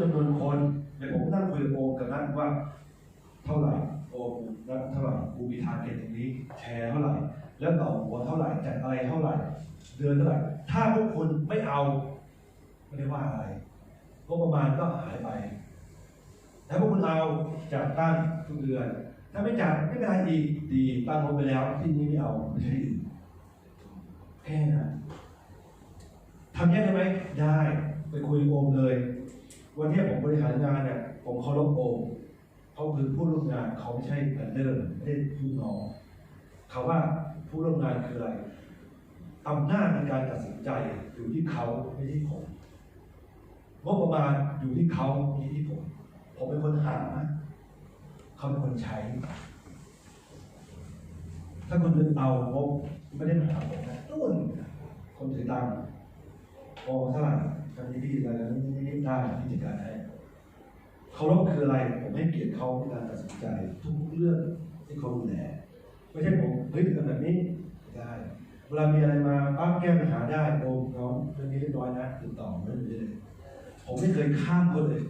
จำนวนคนเดี๋ยวผมนั่งคุยกับโอมกับนัทว่า เท่าไหร่โอมนัทเท่าไหร่กูมีทาร์เก็ตตรงนี้ แชร์เท่าไหร่ แล้วต่อหัวเท่าไหร่จัดอะไรเท่าไหร่ เดือนเท่าไหร่ ถ้าพวกคุณไม่เอาไม่ได้ว่าอะไรงบประมาณก็หายไปถ้าพวกคุณเอาจัดตั้งทุกเดือน ถ้าไม่จัดไม่เป็นไรอีกดีตั้งงบไปแล้วที่นี้ไม่เอาไม่ใช่ที่อื่นแค่นั้นทำแยกได้ไหมได้ ไปคุยกับโอมเลย วันนี้ผมบริหารงานเนี่ยผมเคารพโอมเขาคือผู้ร่วมงานเขาไม่ใช่แพนเดอร์ไม่ได้ลูกน้องเขาว่าผู้ร่วมงานคืออะไรอำนาจในการตัดสินใจอยู่ที่เขาไม่ที่ผมงบประมาณอยู่ที่เขาไม่ที่ผม ผมเป็นคนหาเขาเป็นคนใช้ ถ้าคนอื่นเอางบไม่ได้มาหาผมนะนู่นคนถือตังค์โอ้เท่าไหร่ตอนนี้พี่อะไรนี่นี่ ได้พี่จัดการให้เคารพคืออะไร ผมให้เกียรติเขาในการตัดสินใจ ทุกเรื่องที่เขาดูแลไม่ใช่ผมเฮ้ยทำแบบนี้ได้เวลามีอะไรมาปั๊บแก้ปัญหาได้โอ้น้องเรื่องนี้เรียบร้อยนะติดต่อไม่ได้เลยผมไม่เคยข้ามเขาเลย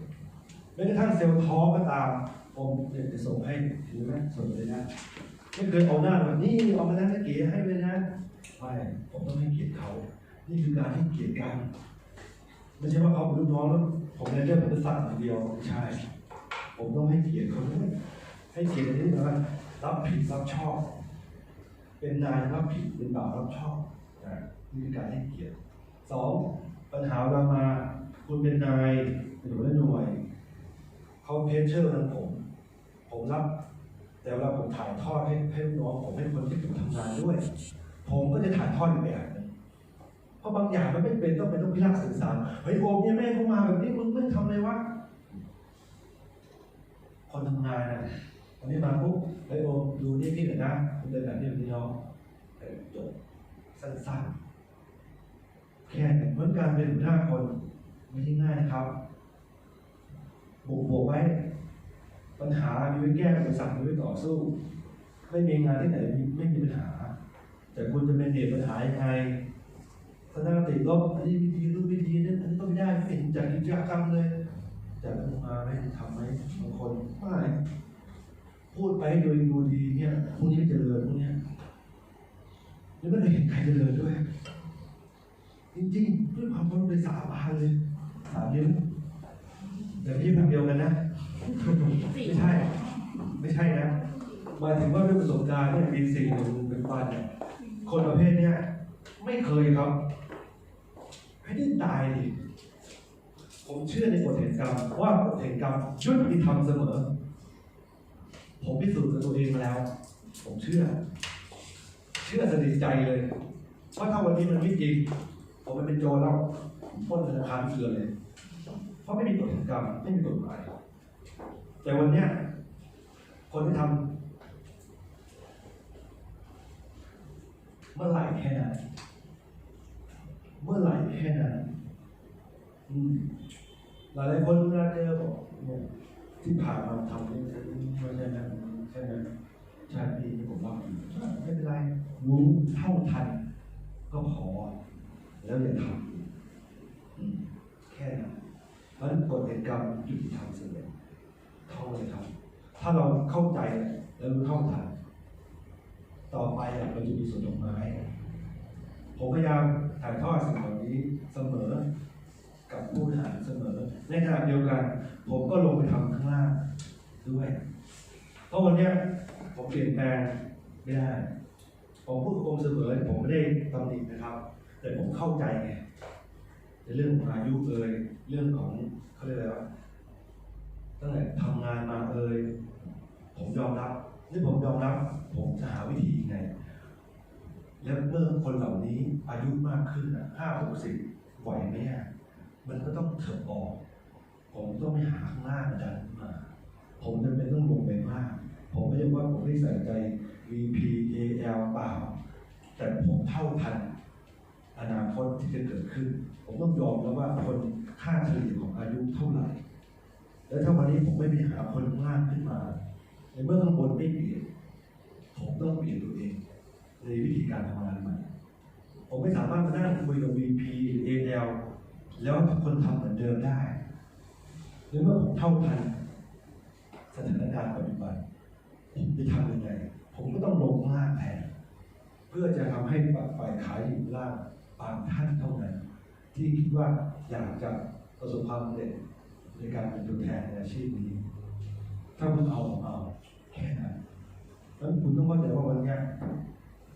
แม้กระทั่งเซลล์ท้อก็ตามผมเดี๋ยวจะส่งให้ถือไหมส่งเลยนะไม่เคยเอาหน้าแบบนี้เอามาแล้วนะเก๋ให้เลยนะไม่ผมต้องให้เกียรติเขา นี่คือการให้เกียรติกัน ไม่ใช่ว่าเขาเป็นลูกน้องแล้วผมในเรื่องผมจะสั่งอย่างเดียวไม่ใช่ ผมต้องให้เกียรติเขาด้วยให้เกียรตินที่นั้นรับผิดรับชอบ เป็นนายรับผิดเป็นบ่าวรับชอบนี่คือการให้เกียรติสองปัญหาเรามา คุณเป็นนายเป็นหัวหน้าหน่วยเขาเพชเชอร์ทางผม ผมรับ แต่เวลาผมถ่ายทอดให้ให้ลูกน้องผมให้คนที่ผมทำงานด้วย ผมก็จะถ่ายทอดอีกแบบ ราะบางอย่างมันไม่เป็นต้องเป็นต้องพิรักสื่อสารเฮ้ยโอมเนี่ยแม่เขามาแบบนี้มึงมึงทำไรวะคนทำงานนะวันนี้มาปุ๊บเฮ้ยโอมดูนี่พี่หน่อยนะคุณเดินแบบนี้แบบนี้เนาะเออจบสั้นๆแค่เหมือนการเป็นหัวหน้าคนไม่ใช่ง่ายนะครับบวกบวกไว้ ปัญหามีไว้แก้อุปสรรคมีไว้ต่อสู้ ไม่มีงานที่ไหนไม่มีปัญหา แต่คุณจะเป็นเหตุปัญหายังไง ทัศนคติลบอันนี้วิธีรูปวิธีนั้นอันนี้ต้องไม่ได้ไม่เห็นจากกิจกรรมเลยจากทำมาไม่ทำไหมบางคนไม่พูดไปโดยดูดีเนี่ยพวกนี้ไม่เจริญพวกนี้ยแล้วไม่ได้เห็นใครเจริญด้วย จริงๆด้วยความเคารพเลยสาบานเลยสามนิ้วแต่พี่พวกเดียวกันนะไม่ใช่ ไม่ใช่นะหมายถึงว่าด้วยประสบการณ์เนี่ยปีสี่งหนึ่งเป็นปันเนี่ยคนประเภทเนี้ยไม่เคยครับ ให้ได้ตายดิผมเชื่อในกฎแห่งกรรมว่ากฎแห่งกรรมยุติธรรมเสมอ ผมพิสูจน์กับตัวเองมาแล้ว ผมเชื่อ เชื่อสนิทใจเลยว่าถ้าวันนี้มันไม่จริง ผมไม่เป็นโจรแล้วผมปล้นธนาคารเกลือเลย เพราะไม่มีกฎแห่งกรรมไม่มีกฎหมายแต่วันเนี้ยคนที่ทำเมื่อไหร่แค่นั้น เมื่อไหร่แค่นั้นอืมหลายๆคนเวลาเจอบอกที่ผ่านมาทำนี่ไม่ใช่นะใช่ไหมใช่พี่ผมว่าไม่เป็นไร รู้เท่าทัน ก็พอ แล้วอย่าทำแค่นั้นเพราะฉะนั้นกฎแห่งกรรมยุติธรรมเสมอท่องเลยครับ ถ้าเราเข้าใจแล้วรู้เท่าทัน ต่อไปเราจะมีส่วนดอกไม้ ผมพยายาม ถ่ายทอดสิ่งเหล่านี้เสมอกับผู้บริหารเสมอ ในขณะเดียวกัน ผมก็ลงไปทำข้างล่างด้วย เพราะวันนี้ผมเปลี่ยนแปลงไม่ได้ผมพูดกับโอมเสมอผมไม่ได้ตำหนินะครับ แต่ผมเข้าใจไงในเรื่องของอายุเอ่ยเรื่องของเขาเรียกอะไรวะตั้งแต่ทำงานมาเอ่ยผมยอมรับนี่ผมยอมรับ ผมจะหาวิธีไง แล้วเมื่อคนเหล่านี้อายุมากขึ้นห้าหกสิบไหวไหมอะมันก็ต้องเถิบออก ผมต้องไปหาข้างล่างอาจารย์มา ผมจะเป็นต้องลงไปมาก ผมไม่ใช่ว่าผมไม่ใส่ใจ VP AL เปล่า แต่ผมเท่าทันอนาคตที่จะเกิดขึ้น ผมต้องยอมแล้วว่าคนค่าเฉลี่ยของอายุเท่าไหร่ แล้วถ้าวันนี้ผมไม่ไปหาคนข้างล่างขึ้นมา ในเมื่อข้างบนไม่เปลี่ยน ผมต้องเปลี่ยนตัวเอง ในวิธีการทำงานใหม่ ผมไม่สามารถมานั่งคุยกับ VP AL แล้วทุกคนทำเหมือนเดิมได้รือเมื่อผมเท่าทันสถานการณ์ปัจจุบันผมจะทำยังไง ผมก็ต้องลงล่างแทนเพื่อจะทำให้ฝ่ายขายอยู่ล่างบางท่านเท่านั้น ที่คิดว่าอยากจะประสบความสำเร็จในการเป็นตัวแทนในอาชีพนี้ ถ้าคุณเอาผมเอาแค่นั้นแล้วคุณต้องเข้าใจว่าวันเนี้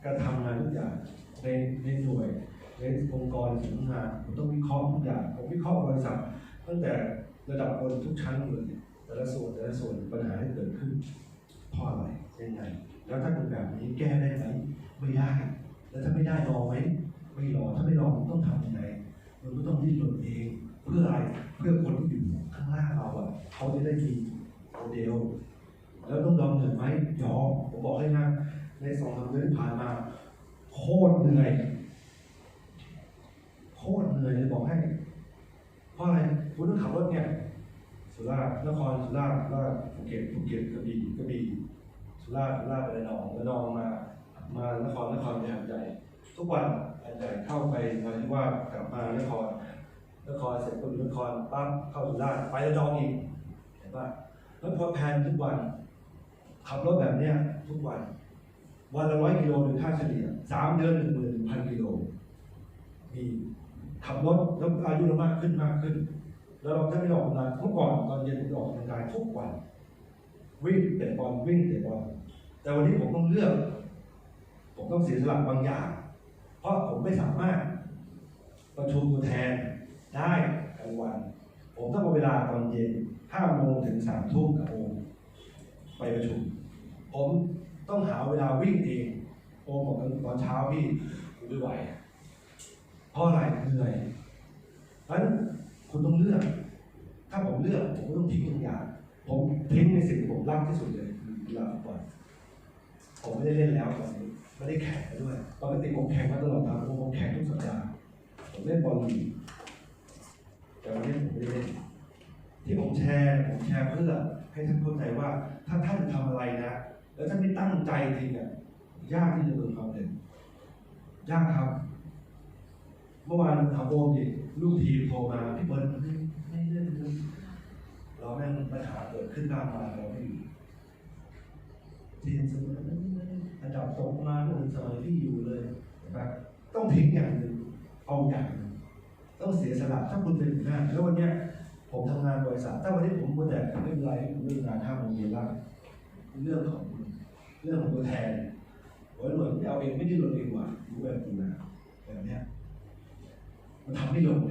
การทำงานทุกอย่างในในหน่วยในองค์กรสำนักงานผมต้องวิเคราะห์ทุกอย่างผมวิเคราะห์บริษัทตั้งแต่ระดับบนทุกชั้นเลยแต่ละส่วนแต่ละส่วนปัญหาที่เกิดขึ้นเพราะอะไรยังไงแล้วถ้าเป็นแบบนี้แก้ได้ไหมไม่ได้ แล้วถ้าไม่ได้รอไหมไม่รอถ้าไม่รอผมต้องทำยังไงมันก็ต้องดิ้นรนเองเพื่ออะไรเพื่อคนที่อยู่ข้างล่างเราอะเขาจะได้มีโมเดลแล้วต้องยอมเหนื่อยไหมยอมผมบอกให้นะ ในสองสามเดือนที่ผ่านมาโคตรเหนื่อยโคตรเหนื่อยเลยบอกให้ เพราะอะไรคุณต้องขับรถเนี่ยสุราษฎร์นครสุราษฎร์สุราษฎร์ภูเก็ตภูเก็ตกระบี่กระบี่สุราษฎร์สุราษฎร์ไประนองระนองมา มานครนครไปหาดใหญ่ ทุกวันหาดใหญ่เข้าไปมาที่ว่ากลับมานครนครเสร็จก็นครปั๊บเข้าสุราษฎร์ไประนองอีกเห็นปะแล้วพอแพนทุกวัน ขับรถแบบเนี้ยทุกวัน วันละร้อยกิโลเป็นค่าเฉลี่ยสามเดือนหนึ่งหมื่นพันกิโล มีขับรถแล้วอายุเรามากขึ้นมากขึ้น แล้วเราจะไม่ออกกำลังเมื่อก่อนตอนเย็นผมออกกำลังกายทุกวัน วิ่งเตะบอลวิ่งเตะบอลแต่วันนี้ผมต้องเลือก ผมต้องเสียสละบางอย่าง เพราะผมไม่สามารถประชุมตัวแทนได้กลางวัน ผมต้องเอาเวลาตอนเย็นห้าโมงถึงสามทุ่มกับโอมไปประชุม ผม ต้องหาเวลาวิ่งเองโอมบอกตอนเช้าพี่ไม่ไหวเพราะอะไรเหนื่อยเพราะฉะนั้นคุณต้องเลือก ถ้าผมเลือกผมก็ต้องทิ้งบางอย่าง ผมทิ้งในสิ่งที่ผมรักที่สุดเลยคือกีฬาฟุตบอลผมไม่ได้เล่นแล้วตอนนี้ไม่ได้แข่งด้วด้วยปกติผมแข่งมาตลอดทางผมแข่งทุกสัปดาห์ผมเล่นบอลลีกแต่วันนี้ผมไม่ได้เล่นที่ผมแชร์ผมแชร์เพื่อให้ท่านเข้าใจว่า ถ้าท่านทำอะไรนะ แล้วท่าไม่ตั้งใจจริงอะยากที่จะประสบความสำเร็จยากครับ เมื่อวานถามโอมดิลูกทีมโทรมาพี่เบิร์ดไม่ไม่เล่นเลยเราแม่งปัญหาเกิดขึ้นตามมาเราไม่อยู่ทีมเสมอระดับตกมาเมื่อสมัยที่อยู่เลยเห็นปะต้องทิ้งอย่างหนึ่งเอาอย่างหนึ่งต้องเสียสละถ้าคุณเป็นหัวหน้าแล้ววันเนี้ยผมทำงานบริษัทถ้าวันนี้ผมมัวแต่ไม่เป็นไรผมเรื่องงานห้าโมงเย็นละเรื่องของ รื่องของตัวแทนหัวหน่วยไม่เอาเองไม่ได้ลงเองว่ะรู้แบบกูนะแบบเนี้ยมันทำไม่ลง